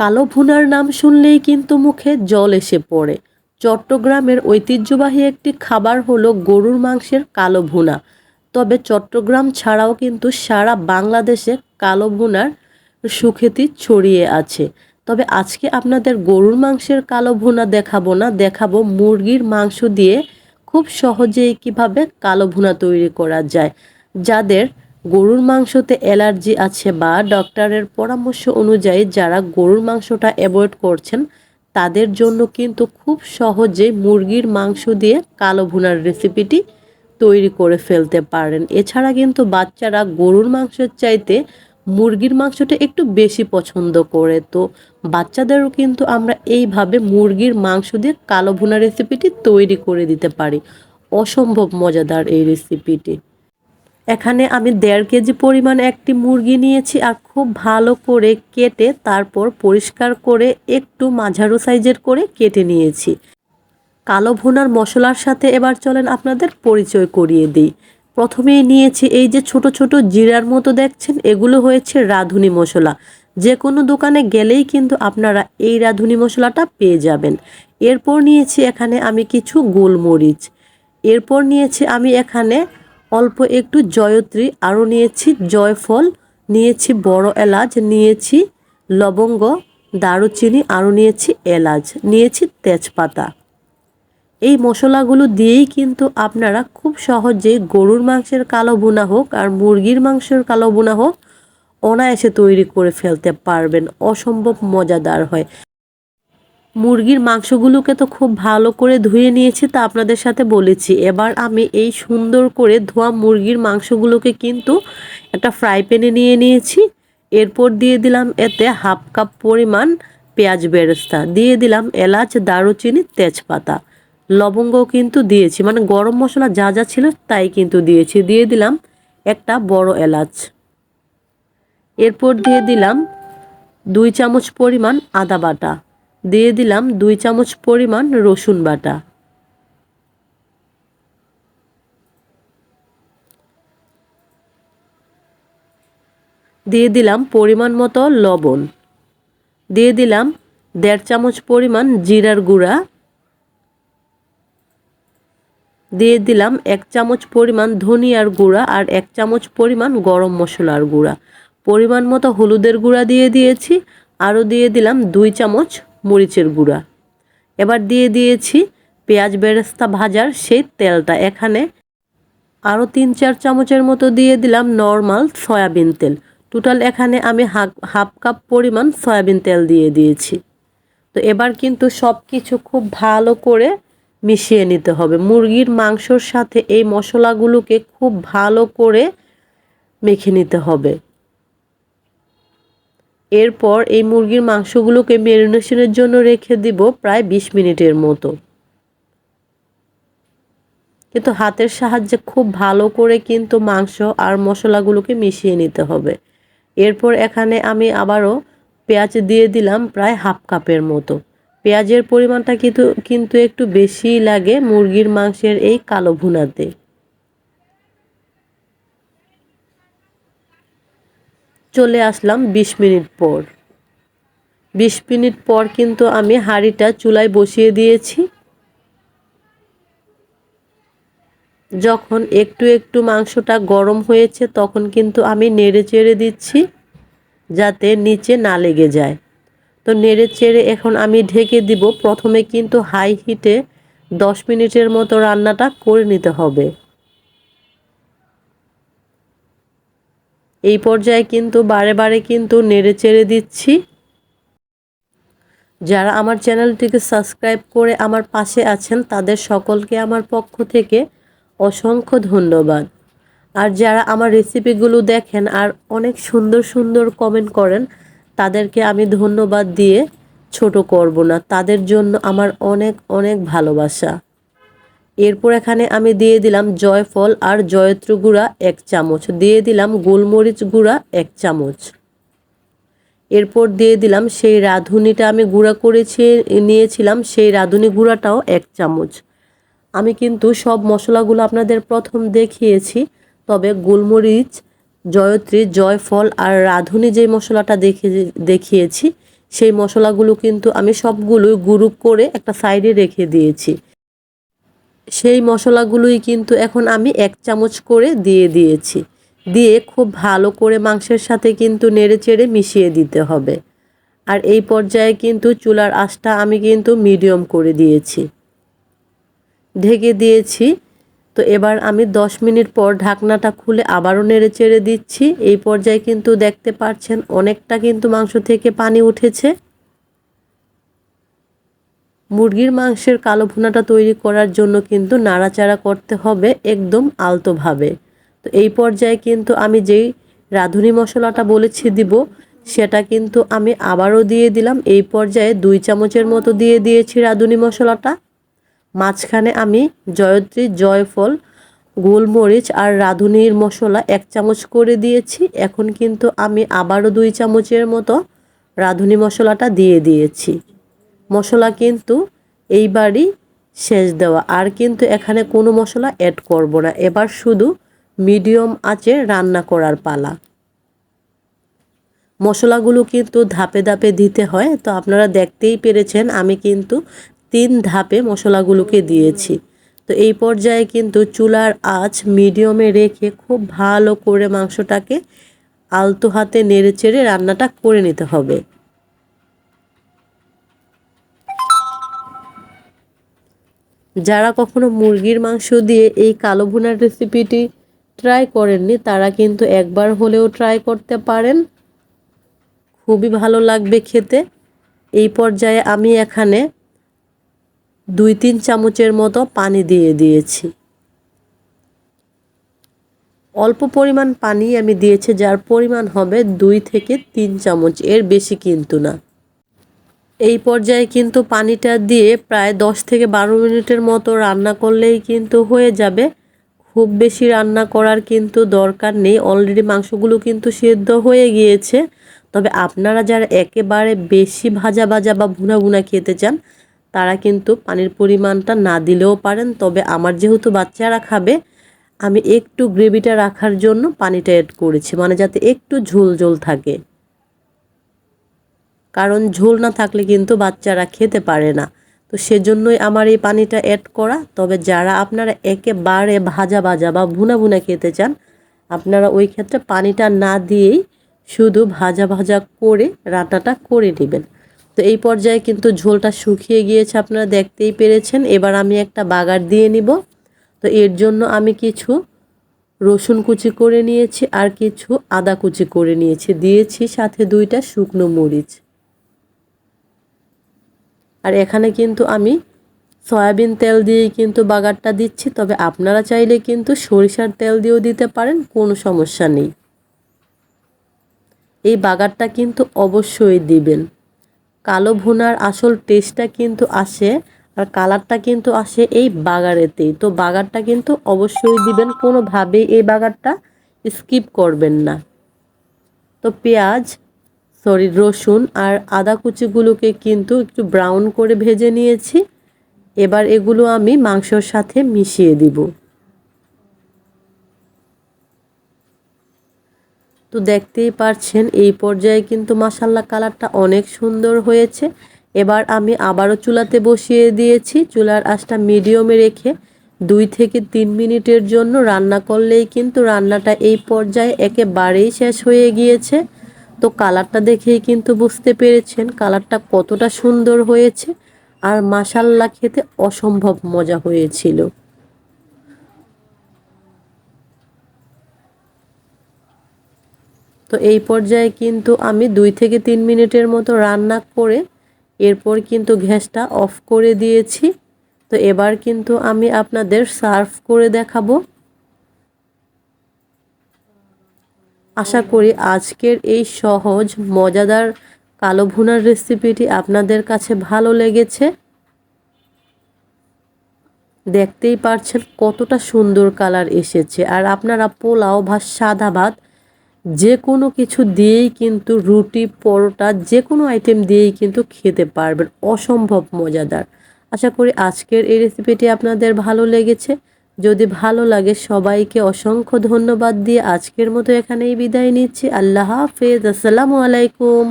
কালো ভুনার নাম শুনলেই কিন্তু মুখে জল এসে পড়ে। চট্টগ্রামের ঐতিহ্যবাহী একটি খাবার হলো গরুর মাংসের কালো ভুনা। তবে চট্টগ্রাম ছাড়াও কিন্তু সারা বাংলাদেশে কালো ভুনার সুখ্যাতি ছড়িয়ে আছে। তবে আজকে আপনাদের গরুর মাংসের কালো ভুনা দেখাবো না, দেখাবো মুরগির মাংস দিয়ে খুব সহজেই কীভাবে কালো ভুনা তৈরি করা যায়। যাদের গরুর মাংসতে অ্যালার্জি আছে বা ডক্টরের পরামর্শ অনুযায়ী যারা গরুর মাংসটা অ্যাভয়েড করছেন, তাদের জন্য কিন্তু খুব সহজে মুরগির মাংস দিয়ে কালো ভুনার রেসিপিটি তৈরি করে ফেলতে পারেন। এছাড়া কিন্তু বাচ্চারা গরুর মাংসের চাইতে মুরগির মাংসটা একটু বেশি পছন্দ করে। তো বাচ্চাদেরও কিন্তু আমরা এইভাবে মুরগির মাংস দিয়ে কালো ভুনা রেসিপিটি তৈরি করে দিতে পারি। অসম্ভব মজাদার এই রেসিপিটি। এখানে আমি দেড় কেজি পরিমাণ একটি মুরগি নিয়েছি আর খুব ভালো করে কেটে তারপর পরিষ্কার করে একটু মাঝারো সাইজের করে কেটে নিয়েছি। কালো ভুনার মশলার সাথে এবার চলেন আপনাদের পরিচয় করিয়ে দিই। প্রথমেই নিয়েছি এই যে ছোট ছোট জিরার মতো দেখছেন, এগুলো হয়েছে রাঁধুনি মশলা। যে কোনো দোকানে গেলেই কিন্তু আপনারা এই রাঁধুনি মশলাটা পেয়ে যাবেন। এরপর নিয়েছি এখানে আমি কিছু গোলমরিচ। এরপর নিয়েছি আমি এখানে অল্প একটু জয়ত্রী আরও নিয়েছি, জয়ফল, নিয়েছি বড় এলাচ, নিয়েছি লবঙ্গ, দারুচিনি আরও নিয়েছি এলাচ, নিয়েছি তেজপাতা। এই মশলাগুলো দিয়েই কিন্তু আপনারা খুব সহজেই গরুর মাংসের কালো বোনা হোক আর মুরগির মাংসের কালো বোনা হোক অনায়াসে তৈরি করে ফেলতে পারবেন। অসম্ভব মজাদার হয়। মুরগির মাংসগুলোকে তো খুব ভালো করে ধুয়ে নিয়েছি তা আপনাদের সাথে বলেছি। এবার আমি এই সুন্দর করে ধোয়া মুরগির মাংসগুলোকে কিন্তু একটা ফ্রাই প্যানে নিয়ে নিয়েছি। এরপর দিয়ে দিলাম এতে হাফ কাপ পরিমাণ পেঁয়াজ বেরেস্তা, দিয়ে দিলাম এলাচ, দারুচিনি, তেজপাতা। লবঙ্গ কিন্তু দিয়েছি মানে গরম মশলা যা যা ছিল তাই কিন্তু দিয়েছি। দিয়ে দিলাম একটা বড় এলাচ। এরপর দিয়ে দিলাম দুই চামচ পরিমাণ আদা বাটা। দিয়ে দিলাম দুই চামচ পরিমাণ রসুন বাটা। দিয়ে দিলাম পরিমাণ মতো লবণ। দিয়ে দিলাম দেড় চামচ পরিমাণ জিরার গুঁড়া। দিয়ে দিলাম এক চামচ পরিমাণ ধনিয়ার গুঁড়া আর এক চামচ পরিমাণ গরম মশলার গুঁড়া। পরিমাণ মতো হলুদের গুঁড়া দিয়ে দিয়েছি। আরও দিয়ে দিলাম দুই চামচ মরিচের গুঁড়া। এবার দিয়ে দিয়েছি পেঁয়াজ বেরেস্তা ভাজার সেই তেলটা। এখানে আরও তিন চার চামচের মতো দিয়ে দিলাম নর্মাল সয়াবিন তেল। টোটাল এখানে আমি হাফ কাপ পরিমাণ সয়াবিন তেল দিয়ে দিয়েছি। তো এবার কিন্তু সব কিছু খুব ভালো করে মিশিয়ে নিতে হবে। মুরগির মাংসর সাথে এই মশলাগুলোকে খুব ভালো করে মেখে নিতে হবে। এরপর এই মুরগির মাংসগুলোকে ম্যারিনেশনের জন্য রেখে দিব প্রায় বিশ মিনিটের মতো। কিন্তু হাতের সাহায্যে খুব ভালো করে কিন্তু মাংস আর মশলাগুলোকে মিশিয়ে নিতে হবে। এরপর এখানে আমি আবারও পেঁয়াজ দিয়ে দিলাম প্রায় হাফ কাপের মতো। পেঁয়াজের পরিমাণটা কিন্তু কিন্তু একটু বেশি লাগে মুরগির মাংসের এই কালো ভুনাতে। চলে আসলাম ২০ মিনিট পর। ২০ মিনিট পর কিন্তু আমি হাঁড়িটা চুলায় বসিয়ে দিয়েছি। যখন একটু একটু মাংসটা গরম হয়েছে তখন কিন্তু আমি নেড়ে চেড়ে দিচ্ছি যাতে নিচে না লেগে যায়। তো নেড়ে চেড়ে এখন আমি ঢেকে দিব। প্রথমে কিন্তু হাই হিটে দশ মিনিটের মতো রান্নাটা করে নিতে হবে। এই পর্যায়ে কিন্তু বারে বারে কিন্তু নেড়ে চেড়ে দিচ্ছি। যারা আমার চ্যানেলটিকে সাবস্ক্রাইব করে আমার পাশে আছেন, তাদের সকলকে আমার পক্ষ থেকে অসংখ্য ধন্যবাদ। আর যারা আমার রেসিপিগুলো দেখেন আর অনেক সুন্দর সুন্দর কমেন্ট করেন, তাদেরকে আমি ধন্যবাদ দিয়ে ছোট করব না। তাদের জন্য আমার অনেক অনেক ভালোবাসা। এরপর এখানে আমি দিয়ে দিলাম জয়ফল আর জয়ত্র গুঁড়া এক চামচ। দিয়ে দিলাম গোলমরিচ গুঁড়া এক চামচ। এরপর দিয়ে দিলাম সেই রাঁধুনিটা আমি গুঁড়া করেছি, নিয়েছিলাম, সেই রাঁধুনি গুঁড়াটাও এক চামচ। আমি কিন্তু সব মশলাগুলো আপনাদের প্রথম দেখিয়েছি, তবে গোলমরিচ, জয়ত্রী, জয়ফল আর রাঁধুনি যে মশলাটা দেখে, দেখিয়েছি, সেই মশলাগুলো কিন্তু আমি সবগুলোই গ্রুপ করে একটা সাইডে রেখে দিয়েছি। সেই মশলাগুলোই কিন্তু এখন আমি এক চামচ করে দিয়ে দিয়েছি। দিয়ে খুব ভালো করে মাংসের সাথে কিন্তু নেড়ে চেড়ে মিশিয়ে দিতে হবে। আর এই পর্যায়ে কিন্তু চুলার আঁচটা আমি কিন্তু মিডিয়াম করে দিয়েছি। ঢেকে দিয়েছি। তো এবার আমি 10 মিনিট পর ঢাকনাটা খুলে আবারও নেড়ে চেড়ে দিচ্ছি। এই পর্যায়ে কিন্তু দেখতে পাচ্ছেন অনেকটা কিন্তু মাংস থেকে পানি উঠেছে। মুরগির মাংসের কালো ভুনাটা তৈরি করার জন্য কিন্তু নাড়াচাড়া করতে হবে একদম আলতোভাবে। তো এই পর্যায়ে কিন্তু আমি যেই রাঁধুনি মশলাটা বলেছি দিব, সেটা কিন্তু আমি আবারও দিয়ে দিলাম। এই পর্যায়ে দুই চামচের মতো দিয়ে দিয়েছি রাঁধুনি মশলাটা। মাঝখানে আমি জয়ত্রী, জয়ফল, গোলমরিচ আর রাঁধুনির মশলা এক চামচ করে দিয়েছি। এখন কিন্তু আমি আবারও দুই চামচের মতো রাঁধুনি মশলাটা দিয়ে দিয়েছি। মশলা কিন্তু এইবারই শেষ দেওয়া। আর কিন্তু এখানে কোনো মশলা অ্যাড করব না। এবার শুধু মিডিয়াম আঁচে রান্না করার পালা। মশলাগুলো কিন্তু ধাপে ধাপে দিতে হয়। তো আপনারা দেখতেই পেরেছেন, আমি কিন্তু তিন ধাপে মশলাগুলোকে দিয়েছি। তো এই পর্যায়ে কিন্তু চুলার আঁচ মিডিয়ামে রেখে খুব ভালো করে মাংসটাকে আলতো হাতে নেড়ে চেড়ে রান্নাটা করে নিতে হবে। যারা কখনো মুরগির মাংস দিয়ে এই কালো ভুনার রেসিপিটি ট্রাই করেননি, তারা কিন্তু একবার হলেও ট্রাই করতে পারেন। খুবই ভালো লাগবে খেতে। এই পর্যায়ে আমি এখানে দুই তিন চামচের মতো পানি দিয়ে দিয়েছি। অল্প পরিমাণ পানি আমি দিয়েছি, যার পরিমাণ হবে দুই থেকে তিন চামচ, এর বেশি কিন্তু না। এই পর্যায়ে কিন্তু পানিটা দিয়ে প্রায় দশ থেকে বারো মিনিটের মতো রান্না করলেই কিন্তু হয়ে যাবে। খুব বেশি রান্না করার কিন্তু দরকার নেই। অলরেডি মাংসগুলো কিন্তু সেদ্ধ হয়ে গিয়েছে। তবে আপনারা যারা একেবারে বেশি ভাজা ভাজা বা ভুনা ভুনা খেতে চান, তারা কিন্তু পানির পরিমাণটা না দিলেও পারেন। তবে আমার যেহেতু বাচ্চারা খাবে, আমি একটু গ্রেভিটা রাখার জন্য পানিটা অ্যাড করেছি। মানে যাতে একটু ঝোল ঝোল থাকে। কারণ ঝোল না থাকলে কিন্তু বাচ্চারা খেতে পারে না। তো সেজন্যই আমার এই পানিটা অ্যাড করা। তবে যারা আপনারা একেবারে ভাজা ভাজা বা ভুনা ভুনা খেতে চান, আপনারা ওই ক্ষেত্রে পানিটা না দিয়েই শুধু ভাজা ভাজা করে রান্নাটা করে নেবেন। তো এই পর্যায়ে কিন্তু ঝোলটা শুকিয়ে গিয়েছে আপনারা দেখতেই পেরেছেন। এবার আমি একটা বাগার দিয়ে নিব। তো এর জন্য আমি কিছু রসুন কুচি করে নিয়েছি আর কিছু আদা কুচি করে নিয়েছি। দিয়েছি সাথে দুইটা শুকনো মরিচ। আর এখানে কিন্তু আমি সয়াবিন তেল দিয়েই কিন্তু বাগারটা দিচ্ছি, তবে আপনারা চাইলে কিন্তু সরিষার তেল দিয়েও দিতে পারেন, কোনো সমস্যা নেই। এই বাগারটা কিন্তু অবশ্যই দিবেন। কালো ভুনার আসল টেস্টটা কিন্তু আসে, আর কালারটা কিন্তু আসে এই বাগারেতেই। তো বাগারটা কিন্তু অবশ্যই দিবেন, কোনোভাবেই এই বাগারটা স্কিপ করবেন না। তো পেঁয়াজ সরি, রসুন আর আদা কুচিগুলোকে কিন্তু একটু ব্রাউন করে ভেজে নিয়েছি। এবার এগুলো আমি মাংসর সাথে মিশিয়ে দিব। তো দেখতেই পারছেন, এই পর্যায়ে কিন্তু মাসাল্লা কালারটা অনেক সুন্দর হয়েছে। এবার আমি আবারও চুলাতে বসিয়ে দিয়েছি। চুলার আঁচটা মিডিয়ামে রেখে দুই থেকে তিন মিনিটের জন্য রান্না করলেই কিন্তু রান্নাটা এই পর্যায়ে একেবারেই শেষ হয়ে গিয়েছে। তো কালারটা দেখেই কিন্তু বুঝতে পেরেছেন কালারটা কতটা সুন্দর হয়েছে আর মাসাল্লা খেতে অসম্ভব মজা হয়েছিল। তো এই পর্যায়ে কিন্তু আমি দুই থেকে তিন মিনিটের মতো রান্না করে এরপর কিন্তু গ্যাসটা অফ করে দিয়েছি। তো এবার কিন্তু আমি আপনাদের সার্ভ করে দেখাবো। আশা করি আজকের এই সহজ, মজাদার কালো ভুনার রেসিপিটি আপনাদের কাছে ভালো লেগেছে। দেখতেই পারছেন কতটা সুন্দর কালার এসেছে। আর আপনারা পোলাও বা সাদা ভাত যে কোনো কিছু দিয়েই কিন্তু রুটি, পরোটা যে কোনো আইটেম দিয়েই কিন্তু খেতে পারবেন। অসম্ভব মজাদার। আশা করি আজকের এই রেসিপিটি আপনাদের ভালো লেগেছে। যদি ভালো লাগে সবাইকে অসংখ্য ধন্যবাদ দিয়ে আজকের মতো এখানেই বিদায় নিচ্ছি। আল্লাহ হাফেজ। আসসালামু আলাইকুম।